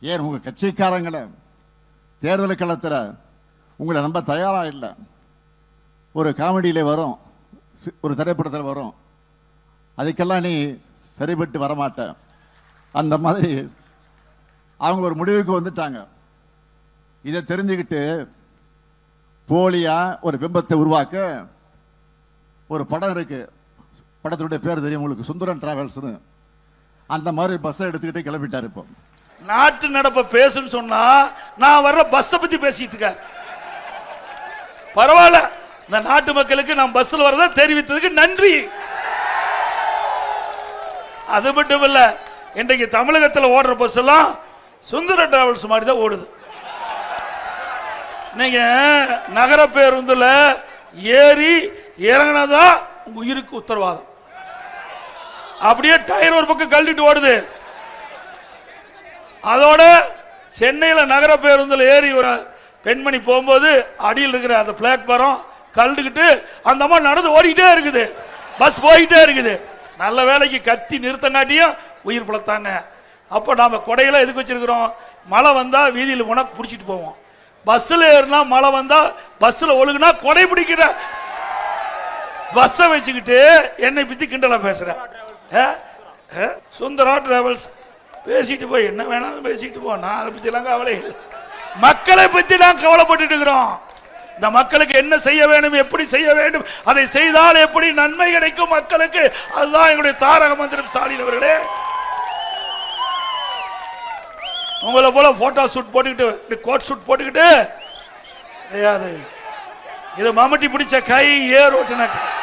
ஏன் உங்கள் கட்சிக்காரங்களை தேர்தல் களத்தில் உங்களை நம்ப தயாராக இல்லை. ஒரு காமெடியில் வரும் ஒரு திரைப்படத்தில் வரும். அதுக்கெல்லாம் நீ சரிபட்டு வரமாட்ட. அந்த மாதிரி அவங்க ஒரு முடிவுக்கு வந்துட்டாங்க. இதை தெரிஞ்சுக்கிட்டு போலியா ஒரு பிம்பத்தை உருவாக்க ஒரு படம் இருக்கு. படத்தினுடைய பேர் தெரியும் உங்களுக்கு. சுந்தரன் டிராவல்ஸ்னு. அந்த மாதிரி பஸ்ஸை எடுத்துக்கிட்டே கிளம்பிட்டார் இப்போ. நாட்டு நடப்பை பேசுன்னு சொன்னா நான் வர்ற பஸ்ஸை பத்தி பேசிட்டு இருக்கேன். பரவாயில்ல. இந்த நாட்டு மக்களுக்கு நான் பஸ்ல வரத தெரிவித்ததுக்கு நன்றி. அது மட்டும் இல்ல இன்றைக்கு தமிழகத்தில் ஓடுற பஸ் எல்லாம் சுந்தர டிராவல்ஸ் மாதிரி தான் ஓடுது. நீங்க நகர பேருந்துல ஏறி இறங்கினதா உங்க உயிருக்கு உத்தரவாதம். அப்படியே டயர் ஒரு பக்கம் கழட்டிட்டு ஓடுது. அதோட சென்னையில் நகர பேருந்தில் ஏறி ஒரு பெண்மணி போகும்போது அடியில் இருக்கிற அந்த பிளாட்பாரம் கழுதுகிட்டு அந்த அம்மா நடந்து ஓடிக்கிட்டே இருக்குது. பஸ் போய்கிட்டே இருக்குது. நல்ல வேலைக்கு கத்தி நிறுத்தங்காட்டியும் உயிர் பிழைத்தாங்க. அப்போ நாம் கொடையெல்லாம் எதுக்கு வச்சிருக்கிறோம்? மழை வந்தால் வீதியில் உனக்கு பிடிச்சிட்டு போவோம். பஸ்ஸில் ஏறினா மழை வந்தால் பஸ்ஸில் ஒழுகுனா கொடை பிடிக்கிற. பஸ்ஸை வச்சுக்கிட்டு என்னை பற்றி கிண்டலாக பேசுகிறேன் சுந்தரா டிராவல்ஸ் பேசிட்டு போய் என்ன வேணாலும் பேசிட்டு போ. நான் அதை பத்தி எல்லாம் கவலை இல்லை. மக்களை பத்தி நான் கவலைப்பட்டு இருக்கிறோம். இந்த மக்களுக்கு என்ன செய்ய வேண்டும் எப்படி செய்ய வேண்டும் அதை செய்தால் எப்படி நன்மை கிடைக்கும் மக்களுக்கு? அதுதான் எங்களுடைய தாரக மந்திரம் ஸ்டாலின் அவர்களே. உங்களை போல போட்டோ ஷூட் போட்டுக்கிட்டு கோட் ஷூட் போட்டுக்கிட்டு கிடையாது. இது மம்முட்டி பிடிச்ச கை ஏர் ஓட்டுன கை.